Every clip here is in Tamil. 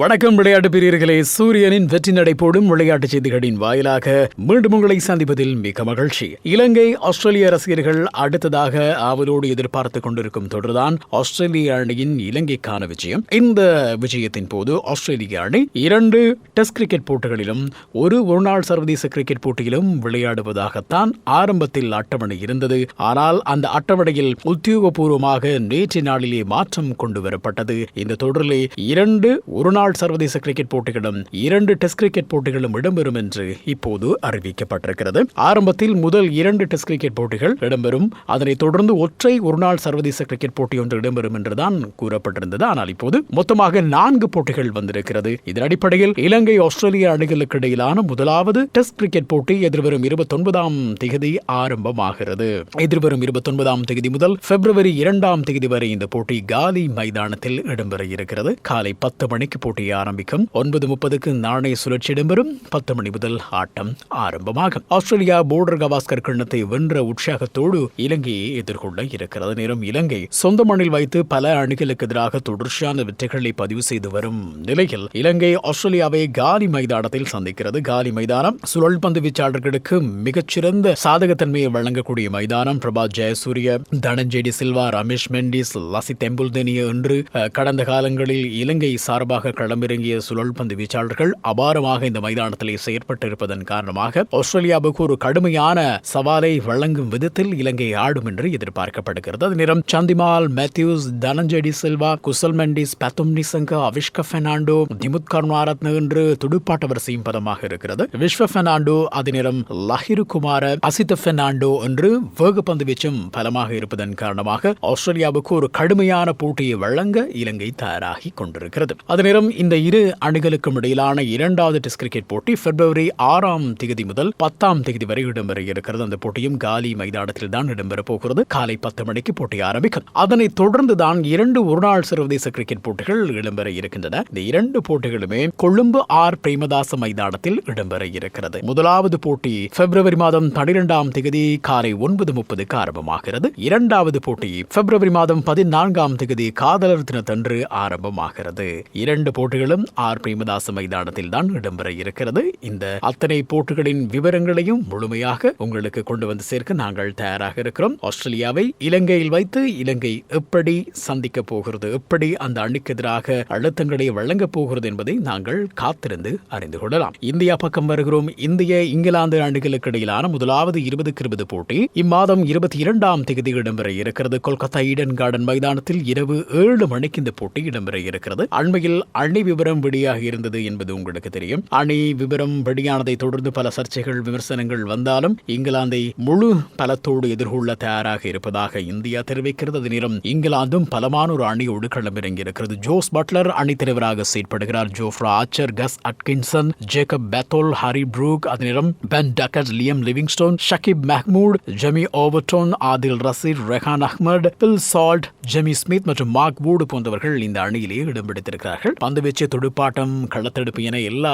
வணக்கம் விளையாட்டு பிரியர்களே. சூரியனின் வெற்றி நடைபோடும் விளையாட்டு செய்திகளின் வாயிலாக மீண்டும் உங்களை சந்திப்பதில் மிக மகிழ்ச்சி. இலங்கை ஆஸ்திரேலிய ரசிகர்கள் அடுத்ததாக ஆவலோடு எதிர்பார்த்துக் கொண்டிருக்கும் தொடர்தான் ஆஸ்திரேலிய அணியின் இலங்கைக்கான விஜயம். இந்த விஜயத்தின் போது ஆஸ்திரேலிய அணி இரண்டு டெஸ்ட் கிரிக்கெட் போட்டிகளிலும் ஒரு ஒருநாள் சர்வதேச கிரிக்கெட் போட்டியிலும் விளையாடுவதாகத்தான் ஆரம்பத்தில் அட்டவணை இருந்தது. ஆனால் அந்த அட்டவணையில் உத்தியோகபூர்வமாக நேற்று நாளிலே மாற்றம் கொண்டு வரப்பட்டது இந்த தொடரிலே இரண்டு ஒருநாள் சர்வதேச கிரிக்கெட் போட்டிகளும் இரண்டு டெஸ்ட் கிரிக்கெட் போட்டிகளும் இடம்பெறும் என்று இப்போது அறிவிக்கப்பட்டிருக்கிறது. ஆரம்பத்தில் முதல் இரண்டு டெஸ்ட் கிரிக்கெட் போட்டிகள் இடம்பெறும். அதனைத் தொடர்ந்து ஒற்றை ஒருநாள் சர்வதேச கிரிக்கெட் போட்டி ஒன்று இடம்பெறும் என்றுதான் கூறப்பட்டிருந்தது. ஆனால் இப்போது மொத்தமாக நான்கு போட்டிகள் வந்திருக்கிறது. இதன் அடிப்படையில் இலங்கை ஆஸ்திரேலிய அணிகளுக்கு இடையிலான முதலாவது டெஸ்ட் கிரிக்கெட் போட்டி எதிர்வரும் இருபத்தொன்பதாம் தேதி ஆரம்பமாகிறது. எதிர்வரும் இருபத்தொன்பதாம் தேதி முதல் பிப்ரவரி இரண்டாம் தேதி வரை இந்த போட்டி காலி மைதானத்தில் இடம்பெற இருக்கிறது. காலை பத்து மணிக்கு போட்டி ஆரம்பிக்கும். ஒன்பது முப்பதுக்கு நாணய சுழற்சி இடம்பெறும். பத்து மணி முதல் ஆட்டம் ஆரம்பமாகும். ஆஸ்திரேலியா போர்டர் கவாஸ்கர் கிண்ணத்தை வென்ற உற்சாகத்தோடு இலங்கையை எதிர்கொள்ள இருக்கிறது. நேரம் இலங்கை. சொந்த மண்ணில் வைத்து பல அணிகளுக்கு எதிராக தொடர்ச்சியான வெற்றிகளை பதிவு செய்து வரும் நிலையில் இலங்கை ஆஸ்திரேலியாவை காலி மைதானத்தில் சந்திக்கிறது. காலி மைதானம் சுழல் பந்து வீச்சாளர்களுக்கு மிகச்சிறந்த சாதகத்தன்மையை வழங்கக்கூடிய மைதானம். பிரபா ஜெயசூரிய தனஞ்செடி சில்வா ரமேஷ் மெண்டிஸ் லசி தெம்புல்தெனிய என்று கடந்த காலங்களில் இலங்கை சார்பாக களமிறங்கிய சுழல்பந்து வீச்சாளர்கள் அபாரமாக இந்த மைதானத்திலே செயற்பட்டிருப்பதன் காரணமாக ஆஸ்திரேலியாவுக்கு ஒரு கடுமையான சவாலை வழங்கும் விதத்தில் இலங்கை ஆடும் என்று எதிர்பார்க்கப்படுகிறது. அது நேரம் சந்திமால் மேத்யூஸ் தனஞ்செடி சில்வா குசல் மெண்டிஸ் பத்தும் நிசங்கா அவிஷ்க பெர்னாண்டோ திமுத் கருணாரத்ன என்று துடுப்பாட்ட வரிசையும் பதமாக இருக்கிறது. விஸ்வ பெர்னாண்டோ அதே நேரம் லஹிரு குமார அசித பெர்னாண்டோ என்று வேகப்பந்து வீச்சும் பலமாக இருப்பதன் காரணமாக ஆஸ்திரேலியாவுக்கு ஒரு கடுமையான போட்டியை வழங்க இலங்கை தயாராகி கொண்டிருக்கிறது. அதே நேரம் இந்த இரு அணிகளுக்கும் இடையிலான இரண்டாவது டெஸ்ட் கிரிக்கெட் போட்டி பிப்ரவரி ஆறாம் தேதி முதல் பத்தாம் தேதி வரை இடம்பெற இருக்கிறது அந்த போட்டியும் காலி மைதானத்தில் தான் இடம்பெற போகிறது. காலை பத்து மணிக்கு போட்டி ஆரம்பிக்கும். அதனைத் தொடர்ந்து தான் இரண்டு ஒருநாள் சர்வதேச கிரிக்கெட் போட்டிகள் இடம்பெற இருக்கின்றன இந்த இரண்டு போட்டிகளுமே கொழும்பு ஆர் பிரேமதாச மைதானத்தில் இடம்பெற இருக்கிறது முதலாவது போட்டி பிப்ரவரி மாதம் பனிரெண்டாம் தேதி காலை ஒன்பது முப்பதுக்கு ஆரம்பமாகிறது. இரண்டாவது போட்டி பிப்ரவரி மாதம் பதினான்காம் தேதி காதலர் தினத்தன்று ஆரம்பமாகிறது. இரண்டு போட்டிகளும் ஆர் பிரேமதாச மைதானத்தில் தான் இடம்பெற இருக்கிறது. இந்த அத்தனை போட்டிகளின் விவரங்களையும் முழுமையாக உங்களுக்கு கொண்டு வந்து சேர்க்க நாங்கள் தயாராக இருக்கிறோம். ஆஸ்திரேலியாவை இலங்கையில் வைத்து இலங்கை எப்படி சந்திக்க போகிறது எப்படி அந்த அணிக்கு எதிராக அழுத்தங்களை வழங்கப் போகிறது என்பதை நாங்கள் காத்திருந்து அறிந்து கொள்ளலாம். இந்தியா பக்கம் வருகிறோம். இந்திய இங்கிலாந்து அணிகளுக்கு இடையிலான முதலாவது இருபதுக்கு இருபது போட்டி இம்மாதம் இருபத்தி இரண்டாம் தேதி இடம்பெற இருக்கிறது. கொல்கத்தா ஈடன் கார்டன் மைதானத்தில் இரவு ஏழு மணிக்கு இந்த போட்டி இடம்பெற இருக்கிறது. அண்மையில் அணி விவரம் வெளியாக இருந்தது என்பது உங்களுக்கு தெரியும். அணி விவரம் வெளியானதை தொடர்ந்து பல சர்ச்சைகள் விமர்சனங்கள் வந்தாலும் இங்கிலாந்தை முழு பலத்தோடு எதிர்கொள்ள தயாராக இருப்பதாக இந்தியா தெரிவிக்கிறது. அது நேரம் இங்கிலாந்தும் பலமான ஒரு அணியோடு களமிறங்கி இருக்கிறது ஜோஸ் பட்லர் அணி தலைவராக செயற்படுகிறார். Jofra Archer Gus Atkinson Jacob Bethell Harry Brook அது நேரம் Ben Duckett Liam Livingstone Saqib Mahmood Jamie Overton Adil Rashid Rehan Ahmed Phil Salt Jamie Smith மற்றும் மார்க் வூடு போன்றவர்கள் இந்த அணியிலேயே இடம் பிடித்திருக்கிறார்கள். பந்துவீச்சு துடுப்பாட்டம் களத்தடுப்பு என எல்லா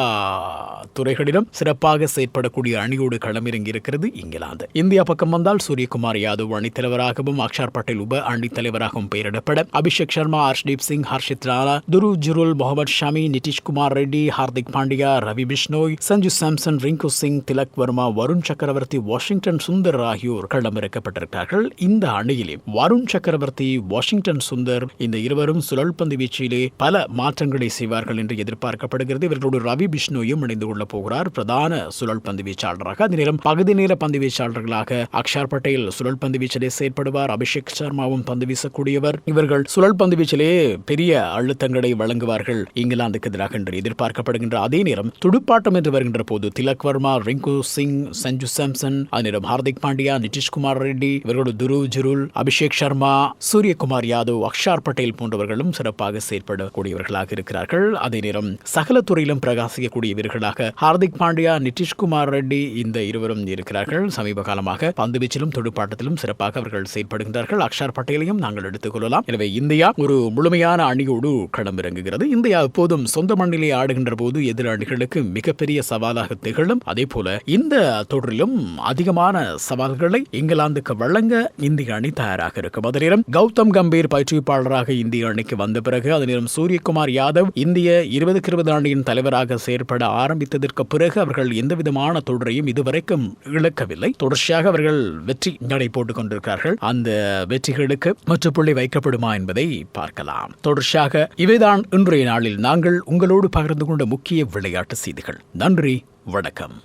துறைகளிலும் சிறப்பாக செயற்படக்கூடிய அணியோடு களமிறங்கி இருக்கிறது இங்கிலாந்து. இந்தியா பக்கம் வந்தால் சூரியகுமார் யாதவ் அணித்தலைவராகவும் அக்ஷார் பட்டேல் உப அணித் தலைவராகவும் பெயரிடப்பட அபிஷேக் சர்மா ஹர்ஷ்தீப் சிங் ஹர்ஷித் ராணா துரு ஜுருல் முகமது ஷமி நிதிஷ்குமார் ரெட்டி ஹார்திக் பாண்டியா ரவி பிஷ்னோய் சஞ்சு சாம்சன் ரிங்கு சிங் திலக் வர்மா வருண் சக்கரவர்த்தி வாஷிங்டன் சுந்தர் ஆகியோர் களமிறக்கப்பட்டிருக்கிறார்கள். இந்த அணியிலே வருண் சக்கரவர்த்தி வாஷிங்டன் சுந்தர் இந்த இருவரும் சுழல் பந்து வீச்சிலே பல மாற்றங்களை செய்வார்கள் என்று எதிர்பார்க்கப்படுகிறது. இவர்களோடு ரவி பிஷ்ணுவையும் இணைந்து கொள்ளப் போகிறார். பிரதான சுழல் பந்து வீச்சாளராக அதே நேரம் பகுதி நேர பந்து வீச்சாளர்களாக அக்ஷார் பட்டேல் சுழல் பந்து வீச்சிலே செயற்படுவார். அபிஷேக் சர்மாவும் பந்து வீசக்கூடியவர். இவர்கள் சுழல் பந்து வீச்சிலே பெரிய அழுத்தங்களை வழங்குவார்கள். இங்கிலாந்துக்கு எதிராக என்று எதிர்பார்க்கப்படுகின்ற அதே நேரம் துடுப்பாட்டம் என்று வருகின்ற போது திலக் வர்மா ரிங்கு சிங் சஞ்சு சாம்சன் அதே நேரம் ஹார்திக் பாண்டியா நிதிஷ்குமார் ரெட்டி இவர்களோடு துரு ஜுருல் அபிஷேக் சர்மா சூரியகுமார் யாதவ் அக்ஷார் பட்டேல் போன்றவர்களும் சிறப்பாக செயற்படக்கூடியவர்களாக இருக்கிறார்கள் அதே நேரம் சகல துறையிலும் பிரகாசிக்கக்கூடிய வீரர்களாக ஹார்திக் பாண்டியா நிதிஷ்குமார் ரெட்டி இந்த இருவரும் இருக்கிறார்கள். சமீப காலமாக பந்துவீச்சிலும் துடுப்பாட்டத்திலும் சிறப்பாக அவர்கள் செயல்படுகின்றார்கள். அக்ஷார் பட்டேலையும் நாங்கள் எடுத்துக் கொள்ளலாம். எனவே இந்தியா ஒரு முழுமையான அணியோடு களமிறங்குகிறது. இந்தியா எப்போதும் சொந்த மண்ணிலே ஆடுகின்ற போது எதிர் அணிகளுக்கு மிகப்பெரிய சவாலாக திகழும். அதே போல இந்த தொடரிலும் அதிகமான சவால்களை இங்கிலாந்துக்கு வழங்க இந்திய அணி தயாராக இருக்கும். அதே நேரம் கௌதம் கம்பீர் பயிற்றுவிப்பாளராக இந்திய அணிக்கு வந்த பிறகு அதே நேரம் சூரியகுமார் யாதவ் இந்திய இருபதுக்கு இருபது ஆண்டின் தலைவராக செயற்பட ஆரம்பித்ததற்கு பிறகு அவர்கள் எந்தவிதமான தொடரையும் இதுவரைக்கும் இழக்கவில்லை. தொடர்ச்சியாக அவர்கள் வெற்றி நடை போட்டுக் கொண்டிருக்கிறார்கள். அந்த வெற்றிகளுக்கு முற்றுப்புள்ளி வைக்கப்படுமா என்பதை பார்க்கலாம். தொடர்ச்சியாக இவைதான் இன்றைய நாளில் நாங்கள் உங்களோடு பகிர்ந்து கொண்ட முக்கிய விளையாட்டு செய்திகள். நன்றி வணக்கம்.